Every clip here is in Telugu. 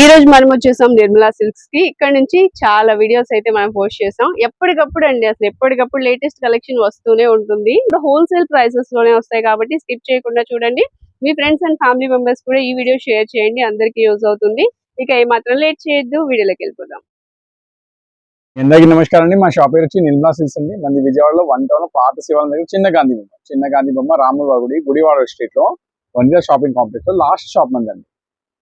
ఈ రోజు మనం వచ్చేసాం నిర్మలా సిల్క్స్కి. ఇక్కడ నుంచి చాలా వీడియోస్ అయితే మనం పోస్ట్ చేసాం. ఎప్పటికప్పుడు అండి అసలు ఎప్పటికప్పుడు లేటెస్ట్ కలెక్షన్ వస్తూనే ఉంటుంది. ఇప్పుడు హోల్సేల్ ప్రైసెస్లోనే వస్తాయి కాబట్టి స్కిప్ చేయకుండా చూడండి. మీ ఫ్రెండ్స్ అండ్ ఫ్యామిలీ మెంబర్స్ కూడా ఈ వీడియో షేర్ చేయండి. అందరికీ యూజ్ అవుతుంది. ఇక ఏమాత్రం లేట్ చేయొద్దు. వీడియోలోకి వెళ్ళిపోదాం. అందరికీ నమస్కారం అండి. మా షాప్ పేరు వచ్చి నిర్మలా సిల్స్ అండి. మంది విజయవాడలో వన్ టౌన్ పాత శివాలయం దగ్గర చిన్న గాంధీ బొమ్మ. చిన్న గాంధీ బొమ్మ రాముల గుడి గుడివాడ స్ట్రీట్లో వనిదా షాపింగ్ కాంప్లెక్స్లో లాస్ట్ షాప్ మంది అండి.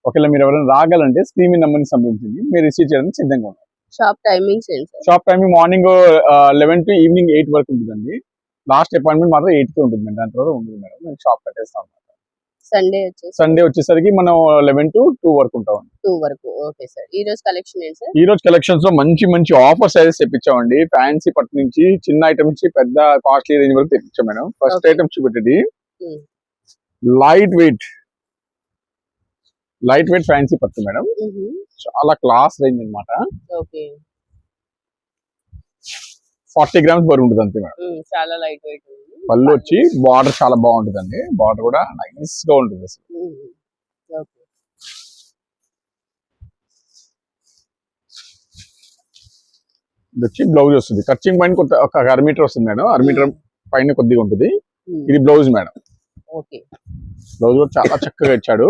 ఒకవేళ మీరు ఎవరైనా రాగాలంటే స్క్రీన్ నెంబర్ని సంప్రదించండి మీరు రిసీవ్ చేయడానికి సిద్ధంగా ఉన్నారు. Shop timings shop timing morning eleven to evening eight వరకు ఉంటుందండి. లాస్ట్ అపాయింట్మెంట్ మాత్రం ఎయిట్కి ఉంటుంది మేడం. దాని తర్వాత ఉంటుంది మేడం. మేము షాప్ పెట్టేస్తాం సండే వచ్చేసి. సండే వచ్చేసరికి మనం లెవెన్ టు టూ వరకు ఉంటాం టూ వరకు. Okay sir. ఈ రోజు కలెక్షన్ ఏంటి సార్? ఈ రోజు కలెక్షన్స్లో మంచి మంచి ఆఫర్స్ అయితే తెప్పించామండి. ఫ్యాన్సీ పట్టు నుంచి చిన్న ఐటమ్ నుంచి పెద్ద కాస్ట్లీ రేంజ్ వరకు తెప్పించాం మేడం. ఫస్ట్. ఐటమ్ చూపెట్టేది Hmm. Light weight. Light weight fancy పట్టు మేడం. చాలా క్లాస్ రేంజ్ అన్నమాట. ఓకే. ఫార్టీ గ్రామ్స్ బరువు ఉంటుంది అంతే మేడం చాలా లైట్ వెయిట్ పళ్ళు వచ్చి బార్డర్ చాలా బాగుంటుందండి. బార్డర్ కూడా నైస్గా ఉంటుంది అసలు. ఇది వచ్చి బ్లౌజ్ వస్తుంది. ఖర్చింగ్ పైన కొంత ఒక అర మీటర్ వస్తుంది మేడం. అర మీటర్ పైన కొద్దిగా ఉంటుంది. ఇది బ్లౌజ్ మేడం. బ్లౌజ్ కూడా చాలా చక్కగా ఇచ్చాడు.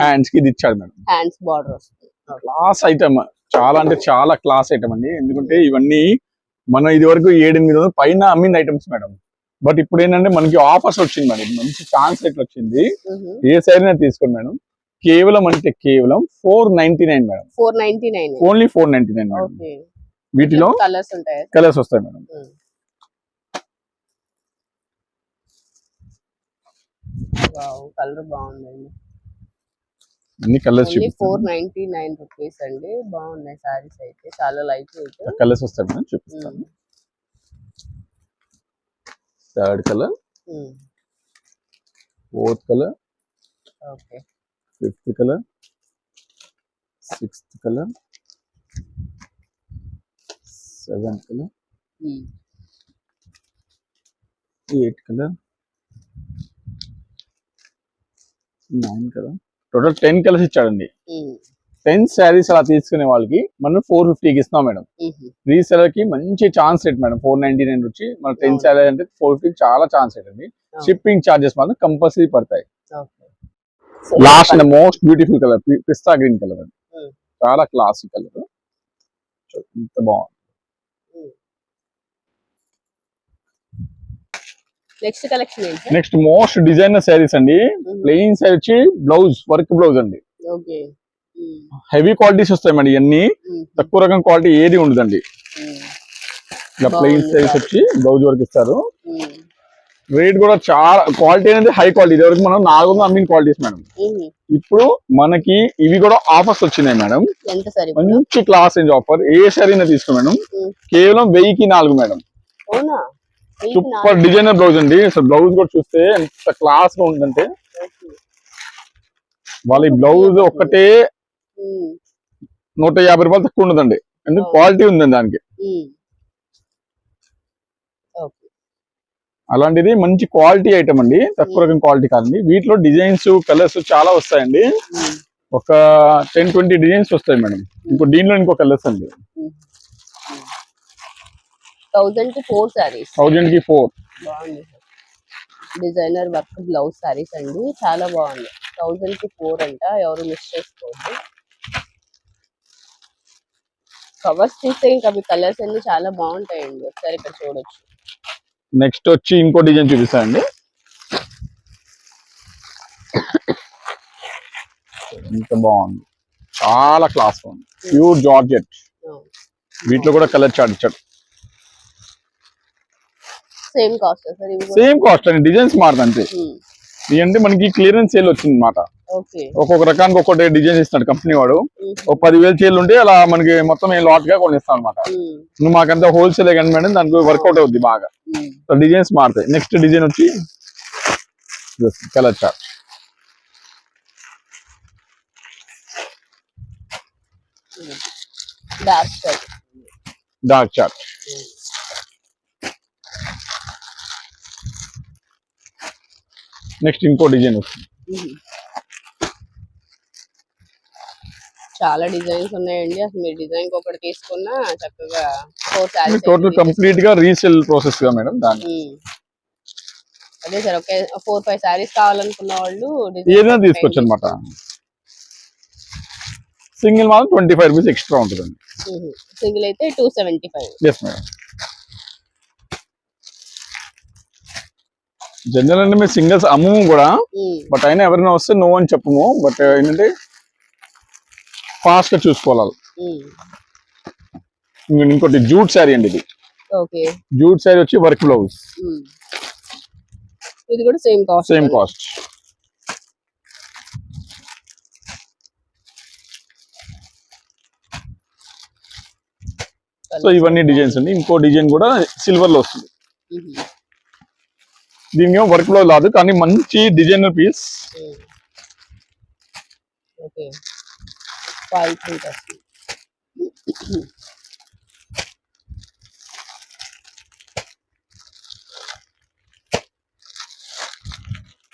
హ్యాండ్స్కి ఇది ఇచ్చాడు మేడం. హ్యాండ్స్ బార్డర్ వస్తుంది. క్లాస్ ఐటమ్ చాలా అంటే చాలా క్లాస్ ఐటమ్ అండి. ఎందుకంటే ఇవన్నీ మనం ఇది వరకు ఏడెనిమిది వందల పైన అమ్మిన ఐటమ్స్ మేడం. బట్ ఇప్పుడు ఏంటంటే మనకి ఆఫర్స్ వచ్చింది మేడం. మంచి ఛాన్స్ రేట్ వచ్చింది. ఏ సైడ్ తీసుకోండి మేడం. కేవలం అంటే కేవలం four ninety nine madam. Four ninety nine only four ninety nine madam. వీటిలో కలర్స్ ఉంటాయి. కలర్స్ వస్తాయి మేడం. కలర్ బాగుందండి. అన్ని colours four ninety nine rupees అండి. బాగున్నాయి సారీస్ అయితే. చాలా లైట్ వెయిట్ కలర్స్ వస్తాయి మేడం చూపిస్తాను. Third colour fourth colour okay. Fifth colour sixth colour seventh colour eight colour nine colour total ten colours ఇచ్చాడండి. టెన్ శారీస్ అలా తీసుకునే వాళ్ళకి మనం ఫోర్ ఫిఫ్టీకి ఇస్తున్నాం మేడం. రీసెలర్కి మంచి chance rate madam four ninety nine వచ్చి మన టెన్. శారీ అంటే ఫోర్ ఫిఫ్టీ చాలా ఛాన్స్ రేట్ అండి. షిప్పింగ్ చార్జెస్ మాత్రం కంపల్సరీ పడతాయి. Last and most beautiful colour pista green colour అండి. చాలా క్లాసిక్ కలర్. ఇంత బాగుంది. నెక్స్ట్ కలెక్షన్ ఏంటి? నెక్స్ట్ మోస్ట్ డిజైనర్ శారీస్ అండి. ప్లెయిన్ శారీ వచ్చి బ్లౌజ్ వర్క్ బ్లౌజ్ అండి. ఓకే. హెవీ క్వాలిటీస్ వస్తాయి మేడం ఇవన్నీ తక్కువ రకం క్వాలిటీ ఏది ఉండదండి. ఇలా ప్లెయిన్. శారీస్ వచ్చి బ్లౌజ్ వర్క్ ఇస్తారు. రేట్ కూడా చాలా క్వాలిటీ అనేది హై క్వాలిటీ. ఇది మనం నాలుగు వందలు అమ్మిన క్వాలిటీస్ మేడం. ఇప్పుడు మనకి ఇవి కూడా ఆఫర్స్ వచ్చినాయి మేడం. సరే మంచి క్లాస్ రేంజ్ ఆఫర్. ఏ శారీనా తీసుకో మేడం. కేవలం వెయ్యికి నాలుగు మేడం. సూపర్. డిజైనర్ బ్లౌజ్ అండి అసలు బ్లౌజ్ కూడా చూస్తే ఎంత క్లాస్గా ఉందంటే. వాళ్ళ ఈ బ్లౌజ్ ఒక్కటే ఉమ్, నూట యాభై రూపాయలు తక్కువ ఉండదండి ఎందుకు Oh. క్వాలిటీ ఉందండి దానికి. Okay. అలాంటిది మంచి క్వాలిటీ ఐటమ్ అండి తక్కువ రకం క్వాలిటీ కాదండి వీటిలో డిజైన్స్ కలర్స్ చాలా వస్తాయండి ఒక టెన్ ట్వంటీ డిజైన్స్ వస్తాయి మేడం ఇంకో దీనిలో ఇంకో కలర్స్ అండి. థౌజండ్కి ఫోర్ సారీస్ థౌజండ్కి ఫోర్. బాగుంది డిజైనర్ వర్క్ బ్లౌజ్ సారీస్ అండి. చాలా బాగుంది. థౌజండ్కి ఫోర్ అంట. ఎవరు మిస్ చేసుకోవద్దు. కవర్స్ తీస్తే ఇంకా మీ కలర్స్ అన్ని చాలా బాగుంటాయండి. ఒకసారి ఇక్కడ చూడొచ్చు. నెక్స్ట్ వచ్చి ఇంకో డిజైన్ చూపిస్తానండి ఎంత బాగుంది. చాలా క్లాస్ ఉంది ప్యూర్ జార్జెట్ వీటిలో కూడా కలర్ చార్ట్ ఇచ్చాడు. సేమ్ కాస్ట్ సేమ్ కాస్ట్ అండి డిజైన్స్ మారుతుంది అంతే. ఇవి అంటే మనకి క్లియరెన్స్ సేల్ వచ్చింది అనమాట ఒక్కొక్క రకానికి ఒక్కొక్కటి డిజైన్ ఇస్తాడు కంపెనీ వాడు. ఒక పదివేలు చీరలు ఉంటే అలా మనకి మొత్తం లాట్గా కొనిస్తాం అనమాట నువ్వు మాకంతా హోల్సేల్ కానీ మేడం దానికి వర్కౌట్ అవుద్ది బాగా. సో డిజైన్స్ మారుతాయి. నెక్స్ట్ డిజైన్ వచ్చి colour chart dark shirt dark chart next ఇంకో డిజైన్ వస్తుంది. చాలా డిజైన్స్ ఉన్నాయండి. అసలు మీరు డిజైన్ ఒకటి తీసుకున్నా చక్కగా టోటల్ కంప్లీట్గా రీసేల్ ప్రాసెస్గా మేడం దాన్ని అదే sir okay four five saris కావాలనుకున్న వాళ్ళు ఏదైనా తీసుకోవచ్చు అనమాట సింగిల్ మాత్రం ట్వంటీ ఫైవ్ రూపీస్ ఎక్స్ట్రా ఉంటుందండి సింగిల్ అయితే two seventy five yes madam general అంటే మేము సింగిల్స్ అమ్మము కూడా బట్ అయినా ఎవరైనా వస్తే నో అని చెప్పము. బట్ ఏంటంటే ఫాస్ట్గా చూసుకోవాలి. ఇంక- ఇంకోటి జూట్ శారీ అండి ఇది. జూట్ శారీ వచ్చి వర్క్ బ్లౌజ్. ఇది కూడా same cost same cost so ఇవన్నీ డిజైన్స్ అండి. ఇంకో డిజైన్ కూడా సిల్వర్లో వస్తుంది. దీనికి ఏమో వర్క్ బ్లౌజ్ రాదు కానీ మంచి designer piece okay five print వస్తుంది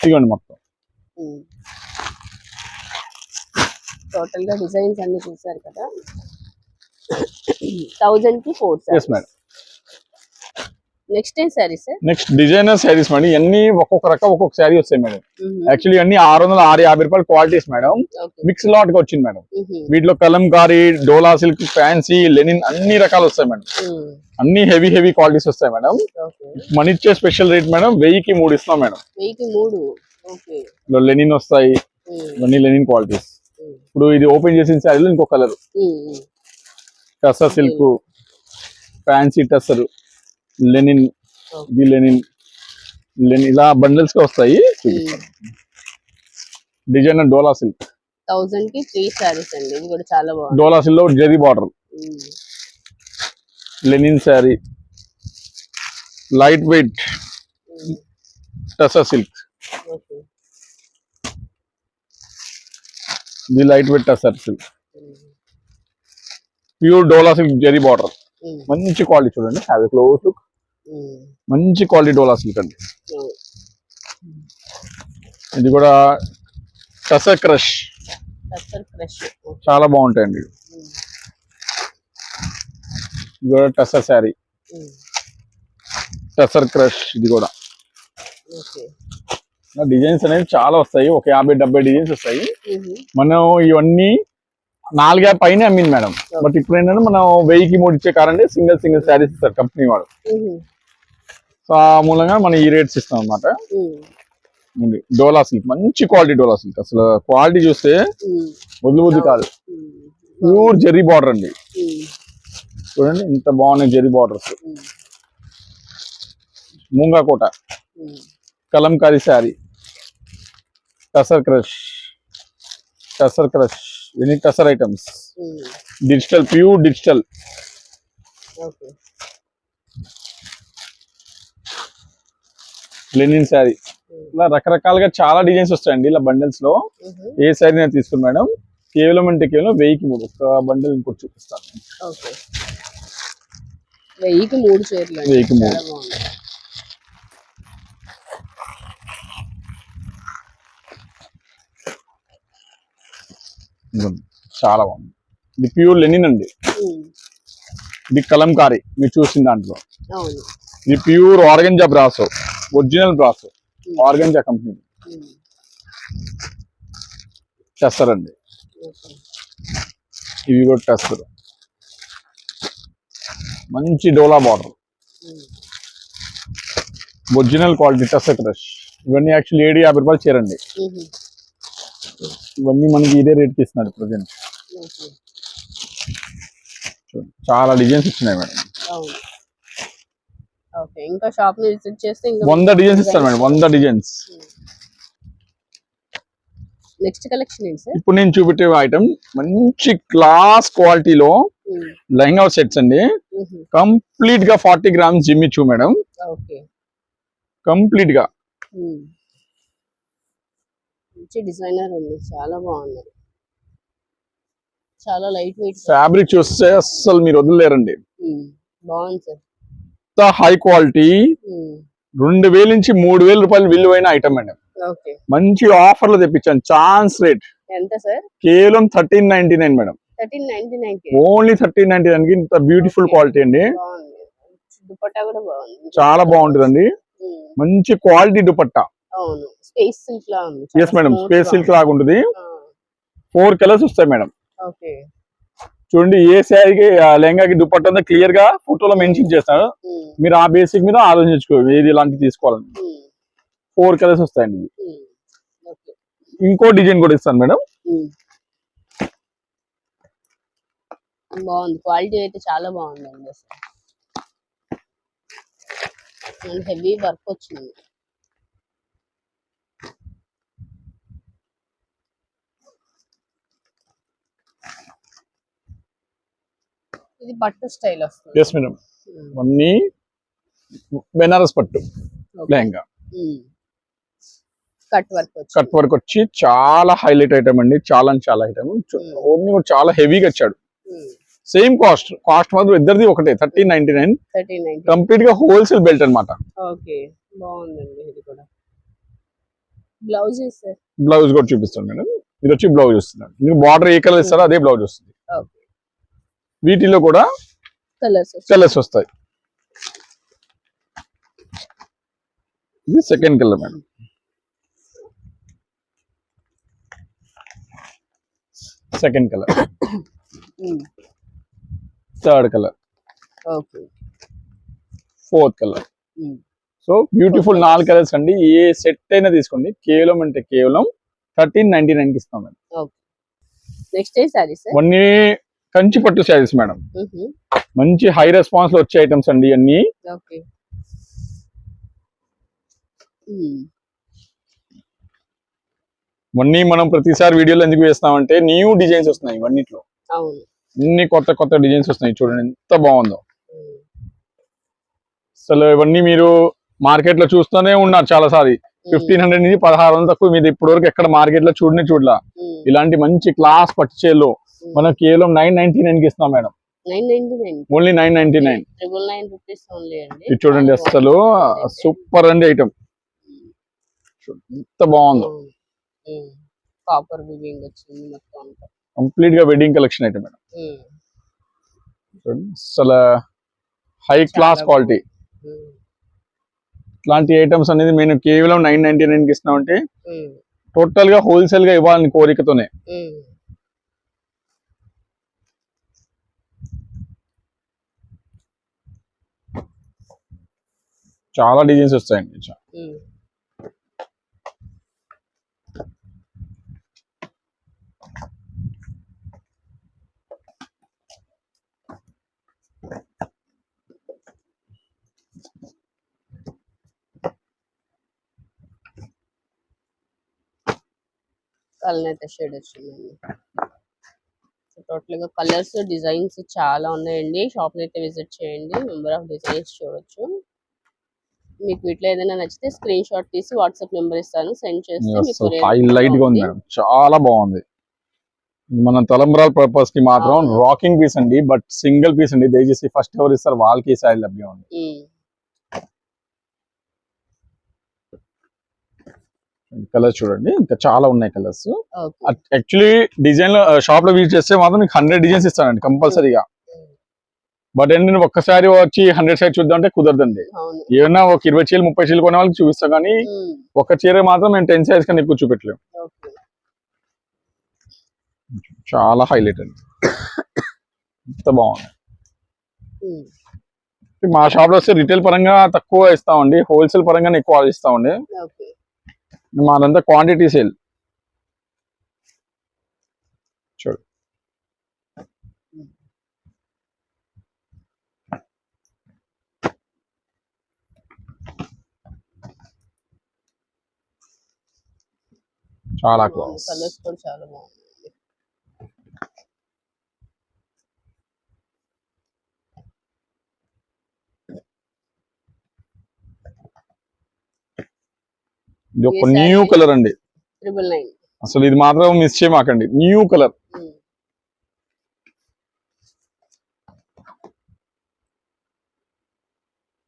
ఇవ్వండి మొత్తం. టోటల్గా డిజైన్స్ అన్ని చూసారు కదా. థౌజండ్కి ఫోర్ ఎస్ మేడం నెక్స్ట్ ఏం నెక్స్ట్ డిజైనర్ శారీస్ మేడం ఇవన్నీ ఒక్కొక్క రకం ఒక్కొక్క శారీ వస్తాయి మేడం యాక్చువల్లీ అన్ని ఆరు వందల ఆరు యాభై రూపాయల క్వాలిటీస్ మేడం మిక్స్ లాట్గా వచ్చింది మేడం వీటిలో Kalamkari Dola silk fancy linen అన్ని రకాలు వస్తాయి మేడం అన్ని హెవీ హెవీ క్వాలిటీస్ వస్తాయి మేడం ఓకే మన ఇచ్చే స్పెషల్ రేట్ మేడం వెయ్యికి మూడు. ఇస్తాం మేడం లెనిన్ వస్తాయి. ఇవన్నీ లెనిన్ క్వాలిటీస్ ఇప్పుడు ఇది ఓపెన్ చేసిన శారీలో ఇంకో colour tussar silk fancy tussar. Linen ఇది లెనిన్ లెనిన్ ఇలా బండిల్స్గా వస్తాయి. Designer Dola silk. థౌజండ్కి త్రీ శారీస్ అండి. ఇది కూడా చాలా బాగుంది. డోలా సిల్క్లో zari border. Um. Linen sari. Light weight. Um. Tussar silk. ఇది light weight tussar silk. Pure Dola silk zari border. మంచి క్వాలిటీ చూడండి. Have close look. మంచి క్వాలిటీ డోలా సిల్క్ అండి. ఇది కూడా టసర్ క్రష్. చాలా బాగుంటాయండి. ఇది కూడా టసర్ శారీ. టసర్ క్రష్ ఇది కూడా డిజైన్స్ అనేవి చాలా వస్తాయి ఒక యాభై డెబ్బై డిజైన్స్ వస్తాయి. మనం ఇవన్నీ నాలుగే పైన అమ్మింది మేడం బట్ ఇప్పుడు ఏంటంటే మనం వెయ్యికి మూడు ఇచ్చే కారండి సింగిల్ సింగిల్ శారీస్ ఇస్తారు కంపెనీ వాడు. సో ఆ మూలంగా మనం ఈ రేట్స్ ఇస్తాం అనమాట ఉమ్. డోలా సిల్క్ మంచి క్వాలిటీ డోలా సిల్క్ అసలు క్వాలిటీ చూస్తే. వదిలి బుద్ధి కాదు. ప్యూర్ జెరీ బార్డర్ అండి. చూడండి ఇంత బాగున్నాయి zari borders um. Moonga Kota um. Kalamkari sari tussar crush tussar crush any tussar items. Digital pure digital linen sari. ఇలా రకరకాలుగా చాలా డిజైన్స్ వస్తాయండి ఇలా బండిల్స్లో. ఏ శారీ నేను తీసుకుని మేడం. కేవలం అంటే కేవలం వెయ్యికి మూడు. ఒక బండిల్ ఇంకోటి చూపిస్తాను. వెయ్యికి మూడు చీరలు. వెయ్యికి మూడు. చాలా బాగుంది. ఇది ప్యూర్ లెనిన్ అండి. ఇది కలంకారీ. మీరు చూసిన దాంట్లో. ఇది pure organza Brasso original Brasso organza company. Okay ఇవి కూడా టెస్టర్ మంచి Dola border. Original quality tussar crush ఇవన్నీ యాక్చువల్లీ ఏడు యాభై రూపాయలు చేరండి. ఇవన్నీ మనకి ఇదే రేట్కి ఇస్తున్నాడు ప్రజెంట్. చాలా డిజైన్స్ వచ్చినాయి మేడం. ఓకే ఇంకా షాప్ని విజిట్ చేస్తే ఇంకా వంద డిజైన్స్ ఇస్తారు మేడం వంద డిజైన్స్ నెక్స్ట్ కలెక్షన్ ఏంటి సార్? ఇప్పుడు నేను చూపెట్టే ఐటమ్ మంచి క్లాస్ క్వాలిటీలో. లెహంగా సెట్స్ అండి. కంప్లీట్గా ఫార్టీ గ్రామ్స్ జిమ్మిచ్చు మేడం. ఓకే. కంప్లీట్గా. ఉమ్. మంచి డిజైనర్ ఉంది చాలా బాగుంది. చాలా లైట్ వెయిట్ ఫ్యాబ్రిక్ చూస్తే అస్సలు మీరు వదిలేరండి బాగుంది సార్. ఇంత హై క్వాలిటీ. రెండు వేల నుంచి మూడు వేల రూపాయలు విలువైన ఐటమ్ అండి. ఓకే మంచి ఆఫర్లు తెప్పించాను. ఛాన్స్ రేట్ కేవలం thirteen ninety nine madam only thirteen ninety నైన్కి ఇంత బ్యూటిఫుల్. క్వాలిటీ అండి. చాలా బాగుంటుందండి. ఉమ్, మంచి quality dupatta. Yes madam space silk లాగా ఉంటుంది. Ah, ఫోర్ కలర్స్ వస్తాయి మేడం చూడండి ఏ శారీకి ఆ లెహంగాకి దుపట్టా ఉందో క్లియర్గా ఫోటోలో మెన్షన్ చేస్తాడు. ఉమ్, మీరు ఆ బేసిక్ మీద ఆలోచించుకో ఏది ఇలాంటివి తీసుకోవాలని. ఫోర్ కలర్స్ వస్తాయండి ఓకే ఇంకో డిజైన్ కూడా ఇస్తాను మేడం. బాగుంది. క్వాలిటీ అయితే చాలా బాగుందండి అసలు. అండ్ హెవీ వర్క్ వచ్చింది. ఇది పట్టు స్టైల్ వస్తుంది. ఎస్ మేడం అన్ని బెనారస్ పట్టు లెహంగా. కట్ వర్క్ కట్ వచ్చింది వర్క్ వచ్చి చాలా హైలైట్ ఐటమ్ అండి. చాలా చాలా ఐటమ్. ఓన్లీ కూడా చాలా హెవీగా ఇచ్చాడు. సేమ్ కాస్ట్ కాస్ట్ మాత్రం ఇద్దరిది ఒకటే థర్టీన్ నైన్టీ నైన్. కంప్లీట్గా హోల్సేల్ బెల్ట్ కూడా. బ్లౌజ్ కూడా చూపిస్తాను మేడం ఇది వచ్చి బ్లౌజ్ వస్తున్నాడు మీకు బార్డర్ ఏ కలర్ ఇస్తారో అదే బ్లౌజ్ వస్తుంది. వీటిలో కూడా కలర్స్ వస్తాయి. ఇది second colour madam second colour third colour fourth colour so beautiful నాలుగు కలర్స్ అండి. ఏ సెట్ అయినా తీసుకోండి. కేవలం అంటే కేవలం థర్టీన్ నైన్టీ నైన్కి ఇస్తాం మేడం నెక్స్ట్ ఏ సారీ సార్ ఇవన్నీ కంచి పట్టు శారీస్ మేడం. మంచి హై రెస్పాన్స్లో వచ్చే ఐటమ్స్ అండి అన్ని ఇవన్నీ మనం ప్రతిసారి వీడియోలో ఎందుకు వేస్తామంటే న్యూ డిజైన్స్ వస్తున్నాయి ఇవన్నిట్లో. అన్ని కొత్త కొత్త డిజైన్స్ వస్తున్నాయి. చూడండి ఎంత బాగుందో. అసలు ఇవన్నీ మీరు మార్కెట్లో చూస్తూనే ఉన్నారు చాలా సారి ఫిఫ్టీన్ హండ్రెడ్ నుంచి పదహారు వందలు తక్కువ మీరు ఇప్పటి వరకు ఎక్కడ మార్కెట్లో చూడని చూడలా. ఇలాంటి మంచి క్లాస్ పట్టుచేలో. మనం కేవలం నైన్ నైన్టీ నైన్కి ఇస్తున్నాం madam. Only nine ninety nine. ఇది చూడండి అసలు. సూపర్ అండి ఐటమ్. ఎంత బాగుందో. కాపర్ వివింగ్ వచ్చింది మొత్తం కంప్లీట్గా వెడ్డింగ్ కలెక్షన్ ఐటమ్ మేడం. అసలు హై క్లాస్ క్వాలిటీ. ఇట్లాంటి ఐటమ్స్ అనేది మేము కేవలం నైన్ నైన్టీ నైన్కి ఇస్తున్నామంటే ఉమ్, టోటల్గా హోల్సేల్గా ఇవ్వాలని కోరికతోనే. చాలా డిజైన్స్ వస్తాయండి కలర్ షేడ్ వచ్చిందండి. టోటల్గా కలర్స్ డిజైన్స్ చాలా ఉన్నాయండి. షాప్ని అయితే విజిట్ చేయండి. నెంబర్ ఆఫ్ డిజైన్స్ చూడొచ్చు. మీకు వీటిలో ఏదైనా నచ్చితే స్క్రీన్ షాట్ తీసి వాట్సాప్ నెంబర్ ఇస్తాను సెండ్ చేస్తే హైలైట్గా ఉంది చాలా బాగుంది. మన తలంబరాల పర్పస్కి మాత్రం. రాకింగ్ పీస్ అండి బట్ సింగిల్ పీస్ అండి. దయచేసి ఫస్ట్ ఎవరు ఇస్తారు వాళ్ళకి సారీ లభ్యం ఉంది. ఉమ్, కలర్స్ చూడండి. ఇంకా చాలా ఉన్నాయి కలర్స్ యాక్చువల్లీ డిజైన్లో షాప్లో విజిట్ చేస్తే మాత్రం మీకు హండ్రెడ్ డిజైన్స్ ఇస్తానండి కంపల్సరీగా బట్ ఏంటంటే ఒక్కసారి వచ్చి హండ్రెడ్ సైడ్ చూద్దాం అంటే కుదరదండి. ఏమన్నా ఒక ఇరవై చీరలు ముప్పై చీరలు కొనే వాళ్ళకి చూపిస్తాం కానీ ఒక చీర మాత్రం మేము టెన్ సైజ్ కన్నా ఎక్కువ చూపెట్టలేము చాలా హైలైట్ అండి. ఎంత బాగుంది. మా షాప్లో వస్తే రిటైల్ పరంగా తక్కువ ఇస్తామండి హోల్సేల్ పరంగా ఎక్కువ ఇస్తామండి మాదంతా క్వాంటిటీ సేల్. చాలా క్లాస్. కలర్స్ కూడా చాలా బాగున్నాయి. ఇది ఒక న్యూ? కలర్ అండి. అసలు ఇది మాత్రం మిస్ చేయమాకండి. New colour.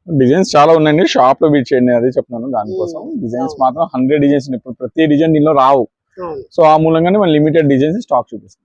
డిజైన్స్ చాలా ఉన్నాయండి. షాప్లో బీచ్ చేయండి అది చెప్తున్నాను దానికోసం. డిజైన్స్. మాత్రం హండ్రెడ్ డిజైన్స్ ఇప్పుడు ప్రతి డిజైన్ దీనిలో రావు. సో ఆ మూలంగానే మనం లిమిటెడ్ డిజైన్స్ స్టాక్ చూపిస్తాం.